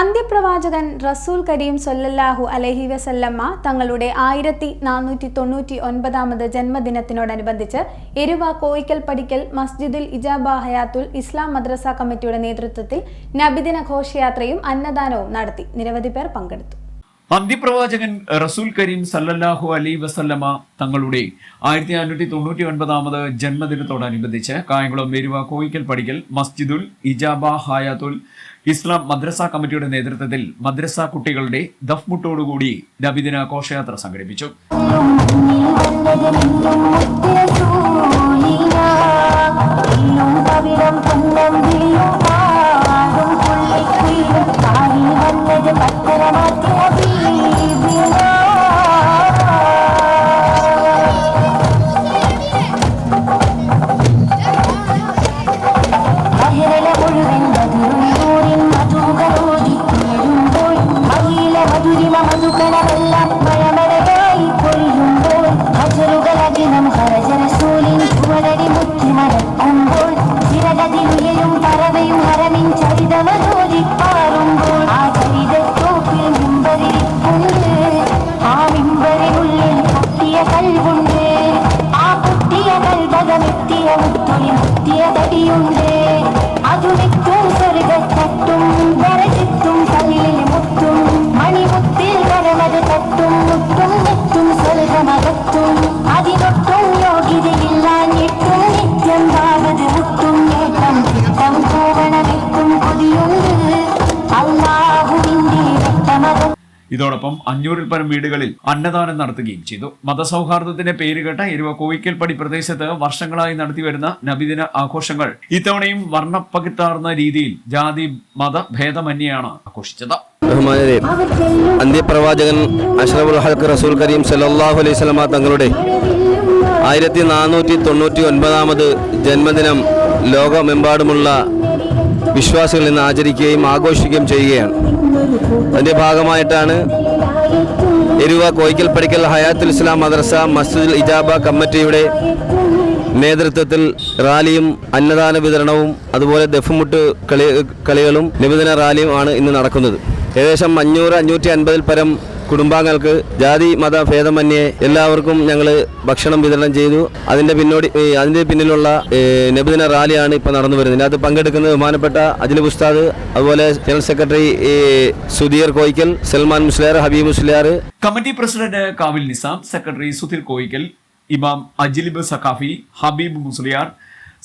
അന്ത്യപ്രവാചകൻ റസൂൽ കരീം സൊല്ലല്ലാഹു അലഹി വസല്ലമ്മ തങ്ങളുടെ ആയിരത്തി നാനൂറ്റി തൊണ്ണൂറ്റി ഒൻപതാമത് ജന്മദിനത്തിനോടനുബന്ധിച്ച് എരുവ കോയിക്കൽ പടിക്കൽ മസ്ജിദുൽ ഇജാബ ഹയാത്തുൽ ഇസ്ലാം മദ്രസ കമ്മിറ്റിയുടെ നേതൃത്വത്തിൽ നബിദിന ഘോഷയാത്രയും അന്നദാനവും നടത്തി. നിരവധി പേർ പങ്കെടുത്തു. അന്ത്യപ്രവാചകൻ റസൂൽ കരീം സല്ലല്ലാഹു അലൈ വസല്ലമ തങ്ങളുടെ ആയിരത്തി അഞ്ഞൂറ്റി തൊണ്ണൂറ്റി ഒൻപതാമത് ജന്മദിനത്തോടനുബന്ധിച്ച് കായംകുളം മേരുവ കോയിക്കൽ പടിക്കൽ മസ്ജിദുൽ ഇജാബ ഹായാത്തുൽ ഇസ്ലാം മദ്രസ കമ്മിറ്റിയുടെ നേതൃത്വത്തിൽ മദ്രസ കുട്ടികളുടെ ദഫ്മുട്ടോടുകൂടി നബിദിന ഘോഷയാത്ര സംഘടിപ്പിച്ചു. കൽവകമെത്തിയ മുത്തൊളി മുത്തിയ തടിയുണ്ട് അതുമെത്തും സ്വർഗത്തട്ടും ഇതോടൊപ്പം അഞ്ഞൂറിൽ പരം വീടുകളിൽ അന്നദാനം നടത്തുകയും ചെയ്തു. മതസൗഹാർദ്ദത്തിന്റെ പേരുകേട്ട ഇരുവ കോയിക്കൽപ്പടി പ്രദേശത്ത് വർഷങ്ങളായി നടത്തിവരുന്ന നബിദിന ആഘോഷങ്ങൾ ഇത്തവണയും വർണപ്പകിട്ടാർന്ന രീതിയിൽ ജാതി മത ഭേദമന്യെയാണ് ആഘോഷിച്ചത്. അന്ത്യപ്രവാചകൻ അഷ്റഫുൽ ഹൽക്ക് റസൂൽ കരീം സല്ലല്ലാഹു അലൈഹി സ്വലമ തങ്ങളുടെ ആയിരത്തി നാനൂറ്റി തൊണ്ണൂറ്റി ഒൻപതാമത് ജന്മദിനം ലോകമെമ്പാടുമുള്ള വിശ്വാസികൾ ഇന്ന് ആചരിക്കുകയും ആഘോഷിക്കുകയും ചെയ്യുകയാണ്. അതിന്റെ ഭാഗമായിട്ടാണ് എരുവ കോയിക്കൽ പടിക്കൽ ഹയാത്തുൽ ഇസ്ലാം മദ്രസ മസ്ജിദുൽ ഇജാബ കമ്മിറ്റിയുടെ നേതൃത്വത്തിൽ റാലിയും അന്നദാന വിതരണവും അതുപോലെ ദഫുമുട്ട് കളി കളികളും നിബന്ധന റാലിയും ആണ് ഇന്ന് നടക്കുന്നത്. ഏകദേശം അഞ്ഞൂറ് അഞ്ഞൂറ്റി അൻപതിൽ പരം കുടുംബാംഗങ്ങൾക്ക് ജാതി മത ഭേദമന്യേ എല്ലാവർക്കും ഞങ്ങൾ ഭക്ഷണം വിതരണം ചെയ്തു. അതിന്റെ പിന്നോടി അതിന്റെ പിന്നിലുള്ള നബിദിന റാലിയാണ് ഇപ്പോൾ നടന്നു വരുന്നത്. ഇതിനകത്ത് പങ്കെടുക്കുന്ന ബഹുമാനപ്പെട്ട അജിൽ ഉസ്താദ് അതുപോലെ general secretary Sudheer Koyikkal Salman Musliyar Habeeb Musliyar. Committee president Kavil Nizam secretary Sudheer Koyikkal Imam Ajilib Saqafi Habeeb Musliyar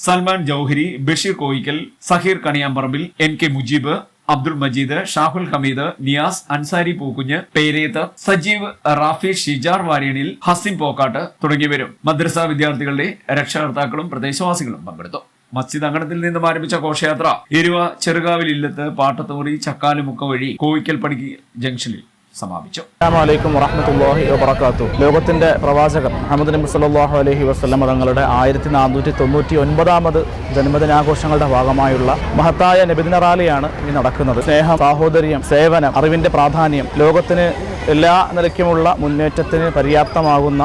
Salman Jouhari Basheer Koyikkal Saheer Kaniyamparambil N K Mujeeb Abdul Majeed Shahul Hameed Niyas Ansari Pookunju Pereth Sajeev Rafi Shijar Varyanil Hasim Pokkat തുടങ്ങിയവരും മദ്രസ വിദ്യാർത്ഥികളുടെ രക്ഷകർത്താക്കളും പ്രദേശവാസികളും പങ്കെടുത്തു. മസ്ജിദ് അങ്കണത്തിൽ നിന്നും ആരംഭിച്ച ഘോഷയാത്ര എരുവ ചെറുകാവിൽ ഇല്ലത്ത് പാട്ടത്തൂറി ചക്കാലുമുക്ക വഴി കോവിക്കൽ പടിക്ക് ജംഗ്ഷനിൽ സമാപിച്ചു. അസ്സാമലൈക്കും വറഹമത്തല്ലാഹി വബർക്കാത്തു ലോകത്തിന്റെ പ്രവാചകൻ മുഹമ്മദ് നബി സല്ലാഹു അലഹി വസ്ലമ തങ്ങളുടെ ആയിരത്തി നാനൂറ്റി തൊണ്ണൂറ്റി ഒൻപതാമത് ജന്മദിനാഘോഷങ്ങളുടെ ഭാഗമായുള്ള മഹത്തായ നബിദിന റാലിയാണ് ഈ നടക്കുന്നത്. സ്നേഹം സാഹോദര്യം സേവനം അറിവിന്റെ പ്രാധാന്യം ലോകത്തിന് എല്ലാ നിലയ്ക്കുമുള്ള മുന്നേറ്റത്തിന് പര്യാപ്തമാകുന്ന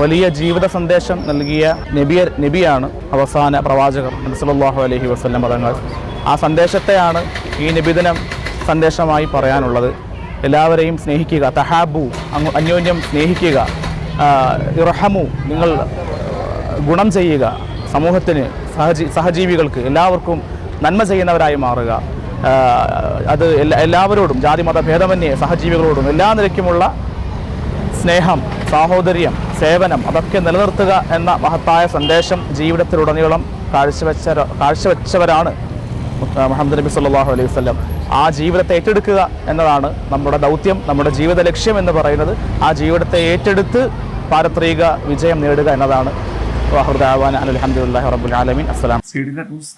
വലിയ ജീവിത സന്ദേശം നൽകിയ നബിയ നബിയാണ് അവസാന പ്രവാചകർ നബി അലഹി വസ്ലം വസല്ലം ആ സന്ദേശത്തെയാണ് ഈ നബിദിനം സന്ദേശമായി പറയാനുള്ളത്. എല്ലാവരെയും സ്നേഹിക്കുക. തഹാബു അന്യോന്യം സ്നേഹിക്കുക. ഇറഹമു നിങ്ങൾ ഗുണം ചെയ്യുക. സമൂഹത്തിന് സഹജീ സഹജീവികൾക്ക് എല്ലാവർക്കും നന്മ ചെയ്യുന്നവരായി മാറുക. അത് എല്ലാ എല്ലാവരോടും ജാതി മത ഭേദമന്യേ സഹജീവികളോടും എല്ലാ നിലയ്ക്കുമുള്ള സ്നേഹം സാഹോദര്യം സേവനം അതൊക്കെ നിലനിർത്തുക എന്ന മഹത്തായ സന്ദേശം ജീവിതത്തിലുടനീളം കാഴ്ചവെച്ച കാഴ്ചവെച്ചവരാണ് മുഹമ്മദ് നബി സല്ലാഹു അലൈഹി വസല്ലം. ആ ജീവിതത്തെ ഏറ്റെടുക്കുക എന്നതാണ് നമ്മുടെ ദൗത്യം നമ്മുടെ ജീവിത ലക്ഷ്യം എന്ന് പറയുന്നത്. ആ ജീവിതത്തെ ഏറ്റെടുത്ത് പാരത്രിക വിജയം നേടുക എന്നതാണ്. അലഹമുല്ലാ റബുൽ ആലമീൻ. അസ്സലാം ന്യൂസ്